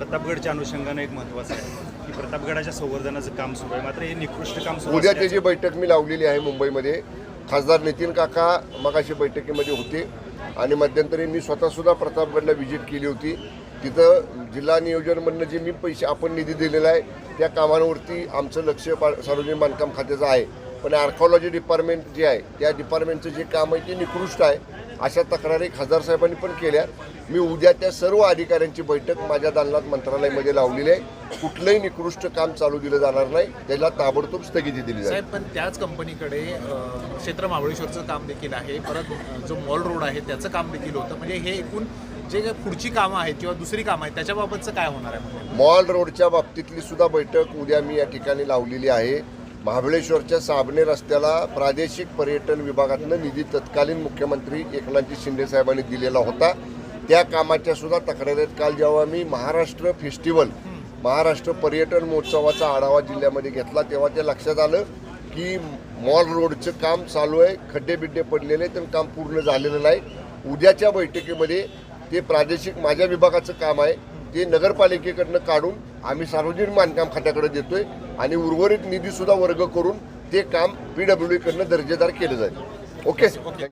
प्रतापगडच्या अनुषंगानं एक महत्त्वाचं आहे की प्रतापगडाच्या संवर्धनाचं काम सुरू आहे. मात्र हे निकृष्ट काम सुरू उद्या त्याची बैठक मी लावलेली आहे मुंबईमध्ये खासदार नितीन काका मगाशी बैठकीमध्ये होते आणि मध्यंतरी मी स्वतःसुद्धा प्रतापगडला व्हिजिट केली होती. तिथं जिल्हा नियोजनमधनं जे मी पैसे आपण निधी दिलेला आहे त्या कामांवरती आमचं लक्ष सार्वजनिक बांधकाम खात्याचं आहे. पण आर्कॉलॉजी डिपार्टमेंट जे आहे त्या डिपार्टमेंटचं जे काम आहे ते निकृष्ट आहे. अशा तक्रारी खासदार साहेबांनी पण केल्या. मी उद्या त्या सर्व अधिकाऱ्यांची बैठक माझ्या दालनात मंत्रालयामध्ये लावलेली आहे. कुठलंही निकृष्ट काम चालू दिलं जाणार नाही. त्याला ताबडतोब स्थगिती दिली जाईल. साहेब पण त्याच कंपनीकडे क्षेत्र महाबळेश्वरचं काम देखील आहे. परत जो मॉल रोड आहे त्याचं काम देखील होतं. म्हणजे हे एकूण जे काही पुढची कामं आहेत किंवा दुसरी कामं आहेत त्याच्याबाबतचं काय होणार आहे? मॉल रोडच्या बाबतीतली सुद्धा बैठक उद्या मी या ठिकाणी लावलेली आहे. महाबळेश्वरच्या साबणे रस्त्याला प्रादेशिक पर्यटन विभागातनं निधी तत्कालीन मुख्यमंत्री एकनाथजी शिंदे साहेबांनी दिलेला होता. त्या कामाच्या सुद्धा तक्रारीत काल जेव्हा मी महाराष्ट्र फेस्टिवल महाराष्ट्र पर्यटन महोत्सवाचा आढावा जिल्ह्यामध्ये घेतला तेव्हा ते लक्षात आलं की मॉल रोडचं काम चालू आहे. खड्डे बिड्डे पडलेले तर काम पूर्ण झालेलं नाही. उद्याच्या बैठकीमध्ये ते प्रादेशिक माझ्या विभागाचं काम आहे. ते नगरपालिकेकडनं काढून आम्ही सार्वजनिक बांधकाम खात्याकडे देतोय आणि उर्वरित निधी सुद्धा वर्ग करून ते काम पी डब्ल्यू कडनं दर्जेदार केलं जाईल. ओके